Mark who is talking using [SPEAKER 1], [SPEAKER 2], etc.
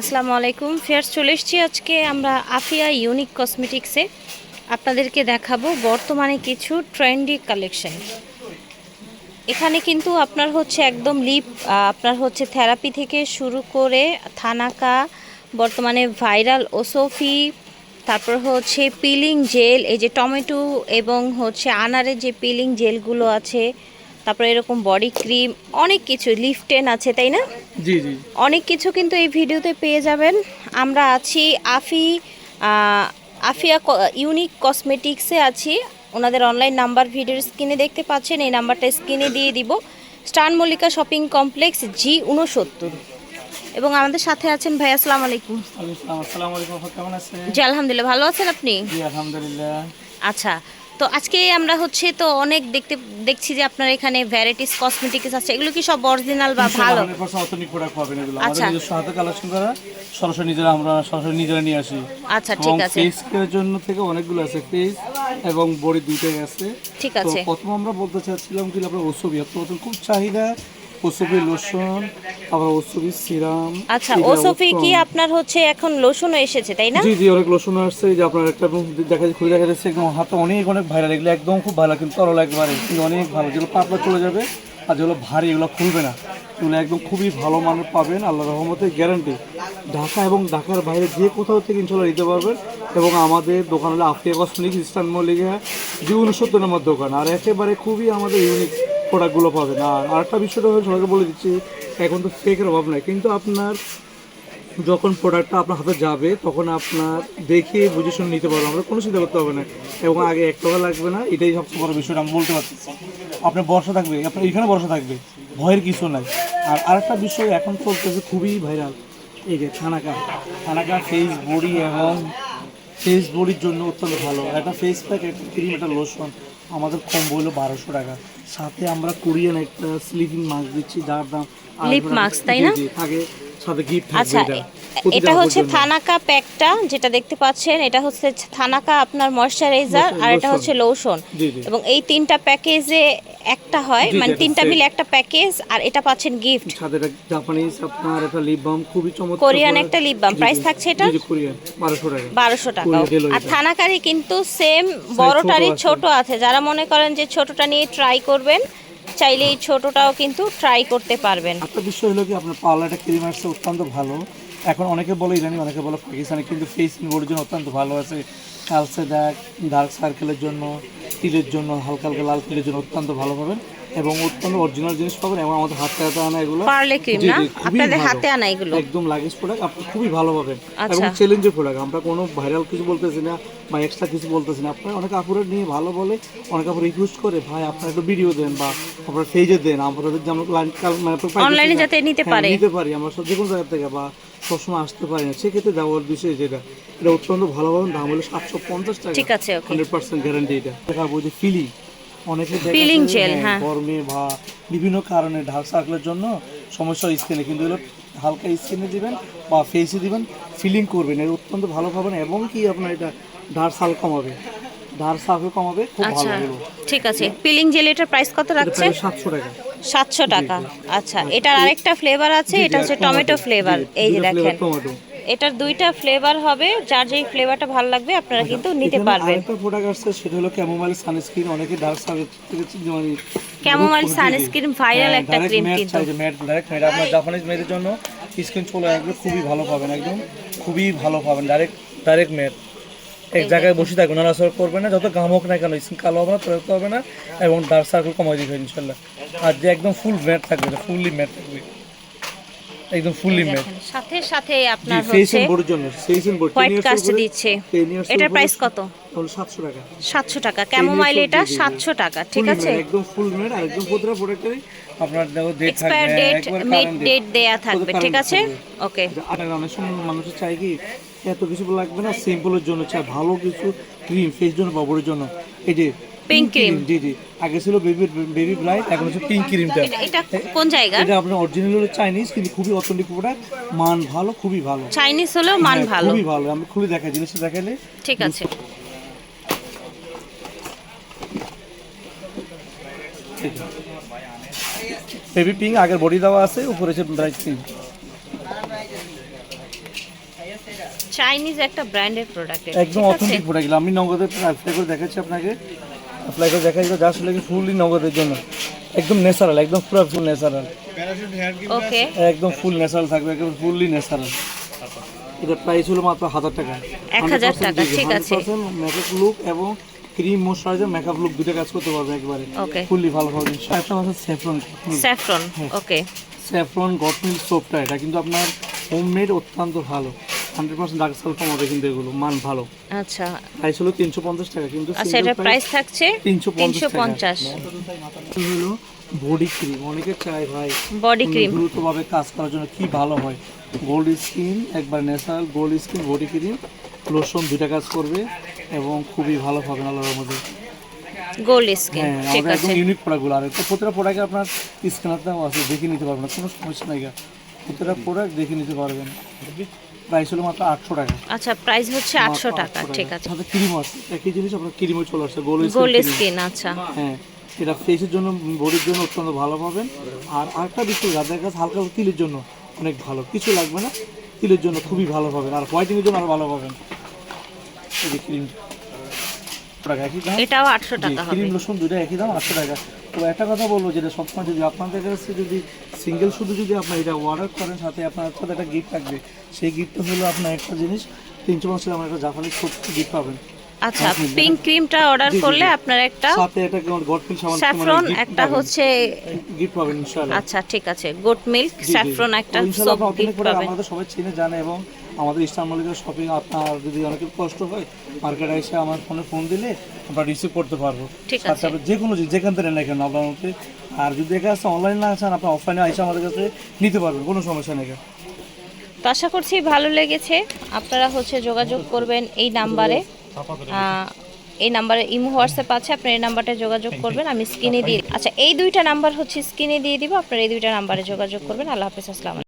[SPEAKER 1] আসসালামু আলাইকুম। ফেয়ার চলে এসেছি আজকে আমরা আফিয়া ইউনিক কসমেটিক্সে। আপনাদেরকে দেখাবো বর্তমানে কিছু ট্রেন্ডি কালেকশন। এখানে কিন্তু আপনার হচ্ছে একদম লিপ আপনার হচ্ছে থেরাপি থেকে শুরু করে থানাকা, বর্তমানে ভাইরাল ওসোফি, তারপর হচ্ছে পিলিং জেল, এই যে টমেটো এবং হচ্ছে আনারের যে পিলিং জেলগুলো আছে তারপর এরকম বডি ক্রিম অনেক কিছু লিফটেন আছে তাই না?
[SPEAKER 2] জি জি।
[SPEAKER 1] অনেক কিছু কিন্তু এই ভিডিওতে পেয়ে যাবেন। আমরা আছি আফি আফিয়া ইউনিক কসমেটিক্সে আছি। ওনাদের অনলাইন নাম্বার ভিডিওর স্ক্রিনে দেখতে পাচ্ছেন এই নাম্বারটা স্ক্রিনে দিয়ে দিব। স্টান মল্লিকা শপিং কমপ্লেক্স জি উনসত্তর এবং আমাদের সাথে আছেন ভাই আসসালামু আলাইকুম।
[SPEAKER 2] আসসালাম আসসালামু আলাইকুম কেমন আছেন?
[SPEAKER 1] জি আলহামদুলিল্লাহ ভালো আছেন আপনি?
[SPEAKER 2] জি আলহামদুলিল্লাহ।
[SPEAKER 1] আচ্ছা তো আজকে আমরা হচ্ছে তো অনেক দেখতে দেখছি যে আপনার এখানে ভ্যারাইটিস কসমেটিক্স আছে। এগুলো কি সব অরিজিনাল বা ভালো?
[SPEAKER 2] অথেনিক প্রোডাক্ট পাবেন এগুলো।
[SPEAKER 1] আচ্ছা।
[SPEAKER 2] আমাদের নিজস্ব হাতে কালেকশন করা সরাসরি নিজেরা আমরা সরাসরি নিজেরা নিয়ে আসি।
[SPEAKER 1] আচ্ছা ঠিক আছে।
[SPEAKER 2] ফেস কেয়ার জন্য থেকে অনেকগুলো আছে ফেস এবং বডি দুইটাই আছে।
[SPEAKER 1] ঠিক
[SPEAKER 2] তো
[SPEAKER 1] আছে।
[SPEAKER 2] প্রথম আমরা বলতে চাচ্ছিলাম কি আপনার ওসবি প্রথম খুব চাহিদা। ওসবি লোশন আবার ওসবি সিরাম।
[SPEAKER 1] আচ্ছা ওসফি কি আপনার হচ্ছে এখন লোশনও এসেছে তাই না?
[SPEAKER 2] জি জি অনেক লোশন আসছে যে আপনার একটা দেখা যাচ্ছে খুলে দেখা যাচ্ছে একদম হাতে অনেক অনেক ভাইরাল এগুলো একদম খুব ভালো কিন্তু তরল একবারে অনেক ভালো যেগুলো পাতলা চলে যাবে আর যেগুলো ভারী এগুলো খুলবে না। এগুলো একদম খুবই ভালো মানের পাবেন আল্লাহ রহমতের গ্যারান্টি। ঢাকা এবং ঢাকার বাইরে যে কোথাও থেকে ইনশাল্লাহ নিতে পারবেন এবং আমাদের দোকান হলো আফিয়া কসমেটিক ইস্টার্ন মল্লিকা যে উনসত্তর নম্বর দোকান আর একেবারে খুবই আমাদের ইউনিক প্রোডাক্টগুলো পাবেন। আর আরেকটা বিষয়টা সবাইকে বলে দিচ্ছি, এখন তো ফেকের অভাব নাই, কিন্তু আপনার যখন প্রোডাক্টটা আপনার হাতে যাবে, তখন আপনার দেখে বুঝে শুনে নিতে পারব আমরা কোনো চিন্তা করতে হবে না। এবং আগে এক টাকা লাগবে না, এটাই সবচেয়ে বড় বিষয়টা, আমি বলতে পারছি। আপনার বর্ষা থাকবে আপনার এখানে বর্ষা থাকবে, ভয়ের কিছু নাই। আর আরেকটা বিষয়, এখন চলতেছে খুবই ভাইরাল এই যে থানাকা থানাকা ফেস বডি এবং ফেস বডির জন্য অত্যন্ত ভালো। একটা ফেস প্যাক একটা ক্রিম একটা লোশন আমাদের কম হলো বারোশো টাকা। সাথে আমরা কোরিয়ান একটা স্লিপিং মাস্ক দিচ্ছি যার দাম
[SPEAKER 1] লিপ মাস্ক তাই না?
[SPEAKER 2] থাকে। সাথে গিফট
[SPEAKER 1] আচ্ছা
[SPEAKER 2] এটা।
[SPEAKER 1] হচ্ছে থানাকা প্যাকটা যেটা দেখতে পাচ্ছেন এটা হচ্ছে থানাকা আপনার ময়শ্চারাইজার আর এটা হচ্ছে লোশন এবং এই তিনটা প্যাকেজে একটা হয় মানে তিনটা মিলে একটা প্যাকেজ আর এটা পাচ্ছেন গিফট
[SPEAKER 2] সাথে একটা জাপানিজ আপনার একটা লিপ বাম খুবই চমৎকার
[SPEAKER 1] কোরিয়ান একটা
[SPEAKER 2] জি,
[SPEAKER 1] price
[SPEAKER 2] জি।
[SPEAKER 1] থাকছে
[SPEAKER 2] জি, কোরিয়ান বারোশো টাকা।
[SPEAKER 1] বারোশো টাকা। আর
[SPEAKER 2] এটা।
[SPEAKER 1] থানাকারি কিন্তু সেম বড়টারই
[SPEAKER 2] ছোট আছে।
[SPEAKER 1] যারা মনে করেন যে ছোটটা নিয়ে ট্রাই করবেন চাইলে এই ছোটটাও কিন্তু ট্রাই করতে পারবেন।
[SPEAKER 2] বিষয় হলো কি, আপনার পাওলাটা ক্রিম আসছে, অত্যন্ত ভালো। এখন অনেকে বলে ইরানি অনেকে বলে, পাকিস্তানি কিন্তু ফেস ইনভোর জন্য অত্যন্ত ভালো আছে। কালসে দাগ ডার্ক সার্কেলের জন্য তিলের জন্য, হালকা হালকা লাল তিলের জন্য অত্যন্ত ভালো পাবেন। এবং অত্যন্ত অরিজিনাল জিনিস পাবেন এবং আমাদের হাতে হাতে আনা এগুলো
[SPEAKER 1] পার্লে ক্রিম না? আপনাদের। হাতে আনা এগুলো?
[SPEAKER 2] একদম লাগেজ প্রোডাক্ট আপনি খুবই ভালো পাবেন।
[SPEAKER 1] আচ্ছা।
[SPEAKER 2] এবং চ্যালেঞ্জের প্রোডাক্ট আমরা কোনো ভাইরাল কিছু বলতেছি না বা এক্সট্রা কিছু বলতেছি না। আপনার অনেক আপুরের নিয়ে ভালো বলে অনেক আপুর রিকোয়েস্ট করে ভাই আপনারা একটু ভিডিও দেন বা আপনারা পেজে দেন আমাদের যে আমরা line- কাল- মানে
[SPEAKER 1] অনলাইনে। যাতে নিতে
[SPEAKER 2] হ্যাঁ,
[SPEAKER 1] পারে।
[SPEAKER 2] নিতে পারি আমরা সব যে কোনো জায়গা থেকে বা সবসময় আসতে পারি না। সেক্ষেত্রে দেওয়ার বিষয় যেটা এটা অত্যন্ত ভালো পাবেন দাম হলো সাতশো পঞ্চাশ টাকা।
[SPEAKER 1] ঠিক আছে
[SPEAKER 2] হান্ড্রেড পার্সেন্ট গ্যারান্টি এটা। দেখাবো যে ফিলিং অনেকে
[SPEAKER 1] Peeling gel,
[SPEAKER 2] হ্যাঁ,
[SPEAKER 1] হ্যাঁ।
[SPEAKER 2] গরমে বা বিভিন্ন কারণে ডার্ক সার্কেলের জন্য সমস্যা স্কিনে কিন্তু এগুলো হালকা স্কিনে দিবেন বা ফেসে দিবেন ফিলিং করবেন। এর অত্যন্ত ভালো পাবেন এবং কি আপনার এটা ডার্ক সাল কমাবে। ডার্ক সার্কেল কমাবে খুব ভালো
[SPEAKER 1] আচ্ছা
[SPEAKER 2] এগুলো
[SPEAKER 1] ঠিক আছে। পিলিং জেল এটার প্রাইস কত রাখছে?
[SPEAKER 2] প্রায় সাতশো টাকা।
[SPEAKER 1] সাতশো টাকা। আচ্ছা এটার আরেকটা ফ্লেভার আছে এটা হচ্ছে টমেটো ফ্লেভার এই যে দেখেন।
[SPEAKER 2] টমেটো
[SPEAKER 1] এটার দুইটা ফ্লেভার হবে যার যেই ফ্লেভারটা ভালো লাগবে আপনারা কিন্তু নিতে পারবেন।
[SPEAKER 2] আরেকটা প্রোডাক্ট আসছে সেটা হলো ক্যামোমাইল সানস্ক্রিন অনেকে ডার্ক চিন্তা মানে
[SPEAKER 1] Chamomile sunscreen একটা cream কিন্তু।
[SPEAKER 2] ম্যাট ডাইরেক্ট ম্যাট আপনার জাপানিজ মেয়েদের জন্য স্কিন চলে আসবে খুবই ভালো পাবেন একদম। খুবই ভালো পাবেন ডাইরেক্ট ডাইরেক্ট ম্যাট এক জায়গায় বসে থাকবে নাড়াচড়া করবে না যত গাম হোক না কেন স্কিন কালো হবে না তৈরি হবে না এবং ডার্ক সার্কেল কমাই দিবে ইনশাল্লাহ। আর যে একদম ফুল ম্যাট থাকবে ফুললি ম্যাট থাকবে। একদম ফুললি ম্যাট
[SPEAKER 1] সাথে সাথে আপনার হচ্ছে
[SPEAKER 2] বডির জন্য face and body
[SPEAKER 1] white cast দিচ্ছে। এটার প্রাইস কত?
[SPEAKER 2] তাহলে 700 টাকা।
[SPEAKER 1] সাতশো টাকা। ক্যামোমাইল এটা?
[SPEAKER 2] জি, জি, জি।
[SPEAKER 1] সাতশো টাকা ঠিক আছে?
[SPEAKER 2] একদম ফুল মেড আর একদম প্রতিটা প্রোডাক্টেরই আপনার দেখো ডেট
[SPEAKER 1] এক্সপায়ার
[SPEAKER 2] থাকবে
[SPEAKER 1] ডেট মেড ডেট দেয়া থাকবে ঠিক আছে? ওকে
[SPEAKER 2] আর অনেক সময় মানুষের চাই কি? এত কিছু লাগবে না সিম্পলের জন্য চাই ভালো কিছু ক্রিম ফেস জন্য বা বডির জন্য। এই যে
[SPEAKER 1] Pink cream।
[SPEAKER 2] জি জি। আগে ছিল বেবি বেবি ব্রাইট এখন হচ্ছে পিঙ্ক ক্রিমটা
[SPEAKER 1] এটা কোন জায়গা?
[SPEAKER 2] এটা আপনার অরিজিনাল হলো চাইনিজ কিন্তু খুবই অথেন্টিক প্রোডাক্ট মান ভালো খুবই ভালো।
[SPEAKER 1] চাইনিজ হলেও মান
[SPEAKER 2] হ্যাঁ,
[SPEAKER 1] ভালো।
[SPEAKER 2] খুবই ভালো। আমি খুলে দেখাই জিনিসটা দেখাইলে।
[SPEAKER 1] ঠিক আছে।
[SPEAKER 2] বেবি পিঙ্ক আগের বডি দেওয়া আছে উপরে হচ্ছে ব্রাইট পিঙ্ক
[SPEAKER 1] চাইনিজ একটা ব্র্যান্ডের প্রোডাক্ট
[SPEAKER 2] একদম অথেন্টিক প্রোডাক্ট আমি নগদের অ্যাপ্লাই করে দেখাচ্ছি আপনাকে। অ্যাপ্লাই করে দেখাচ্ছি জাস্ট লাগে ফুললি নগদের জন্য। একদম ন্যাচারাল একদম পুরো ফুল ন্যাচারাল
[SPEAKER 1] ওকে
[SPEAKER 2] একদম ফুল ন্যাচারাল থাকবে একদম ফুললি ন্যাচারাল এটা প্রাইস হলো মাত্র হাজার টাকা।
[SPEAKER 1] 1000 টাকা, ঠিক আছে।
[SPEAKER 2] মেকআপ লুক এবং ক্রিম ময়শ্চারাইজার মেকআপ লুক দুটো কাজ করতে পারবে একবারে। ফুললি ভালো হবে একটা আছে saffron
[SPEAKER 1] saffron okay
[SPEAKER 2] saffron goat milk সোপটা এটা কিন্তু আপনার হোম হোমমেড অত্যন্ত ভালো। হান্ড্রেড পার্সেন্ট ডার্ক সাল কমাবে কিন্তু এগুলো মান ভালো।
[SPEAKER 1] আচ্ছা।
[SPEAKER 2] প্রাইস হলো তিনশো পঞ্চাশ টাকা কিন্তু
[SPEAKER 1] আচ্ছা এটার প্রাইস থাকছে তিনশো পঞ্চাশ
[SPEAKER 2] হলো বডি ক্রিম অনেকে চায় ভাই
[SPEAKER 1] বডি ক্রিম
[SPEAKER 2] দ্রুতভাবে কাজ করার জন্য কি ভালো হয়? গোল্ড স্কিন একবার natural gold skin body cream lotion দুইটা কাজ করবে এবং খুবই ভালো পাবেন আল্লাহর মধ্যে
[SPEAKER 1] গোল্ড স্কিন ঠিক
[SPEAKER 2] আমাদের একদম ইউনিক প্রোডাক্টগুলো আর একটা প্রতিটা প্রোডাক্টে আপনার স্ক্যানারটাও আছে দেখে নিতে পারবেন কোনো সমস্যা নাই। প্রতিটা প্রোডাক্ট দেখে নিতে পারবেন। প্রাইস হলো মাত্র আটশো টাকা।
[SPEAKER 1] আচ্ছা প্রাইস হচ্ছে আটশো টাকা ঠিক আছে।
[SPEAKER 2] সাথে ক্রিম আছে। একই জিনিস আপনার ক্রিমও চলে আসছে গোল্ড
[SPEAKER 1] গোল্ড
[SPEAKER 2] স্কিন
[SPEAKER 1] আচ্ছা।
[SPEAKER 2] হ্যাঁ এটা ফেসের জন্য বডির জন্য অত্যন্ত ভালো পাবেন। আর আরেকটা বিষয় যাদের কাছে হালকা তিলের জন্য অনেক ভালো কিছু লাগবে না তিলের জন্য খুবই ভালো পাবেন। আর হোয়াইটিংয়ের জন্য আরও ভালো পাবেন। এই যে ক্রিম
[SPEAKER 1] এটাও আটশো টাকা
[SPEAKER 2] ক্রিম লোশন দুটো একই দাম আটশো টাকা। তো একটা কথা বলব যেটা সবসময় যদি আপনাদের কাছে যদি সিঙ্গেল শুধু যদি আপনার এটা অর্ডার করেন সাথে আপনার সাথে একটা গিফট থাকবে। সেই গিফটটা হলো আপনার একটা জিনিস তিন তিনশো বছর আমার একটা জাপানি ছোট্ট গিফট পাবেন।
[SPEAKER 1] আচ্ছা পিঙ্ক ক্রিমটা অর্ডার করলে আপনার একটা
[SPEAKER 2] সাথে একটা গডফিল সামান
[SPEAKER 1] স্যাফরন একটা হচ্ছে
[SPEAKER 2] গিফট পাবেন ইনশাআল্লাহ।
[SPEAKER 1] আচ্ছা ঠিক আছে গোট মিল্ক। স্যাফরন একটা
[SPEAKER 2] authentic
[SPEAKER 1] গিফট পাবেন।
[SPEAKER 2] আমাদের সবাই চিনে জানে এবং আমাদের ইস্টার মলিকের শপিং আপনার যদি অনেকের কষ্ট হয় মার্কেটে এসে আমার ফোনে ফোন দিলে আমরা রিসিভ করতে পারব।
[SPEAKER 1] ঠিক আছে।
[SPEAKER 2] আপনি যে কোনো যেখান থেকে নেই কেন আপনার মধ্যে আর যদি এখানে অনলাইন না আসেন আপনি অফলাইনে এসে আমাদের কাছে নিতে পারবেন কোনো সমস্যা নেই
[SPEAKER 1] তো আশা করছি ভালো লেগেছে। আপনারা হচ্ছে যোগাযোগ করবেন এই নাম্বারে। এই নাম্বারে ইমো হোয়াটসঅ্যাপ আছে আপনার এই নাম্বারটা যোগাযোগ করবেন আমি স্ক্রিনে দিয়ে আচ্ছা এই দুইটা নাম্বার হচ্ছে স্ক্রিনে দিয়ে দিব আপনারা এই দুইটা নাম্বারে যোগাযোগ করবেন। আল্লাহ হাফেজ আসসালাম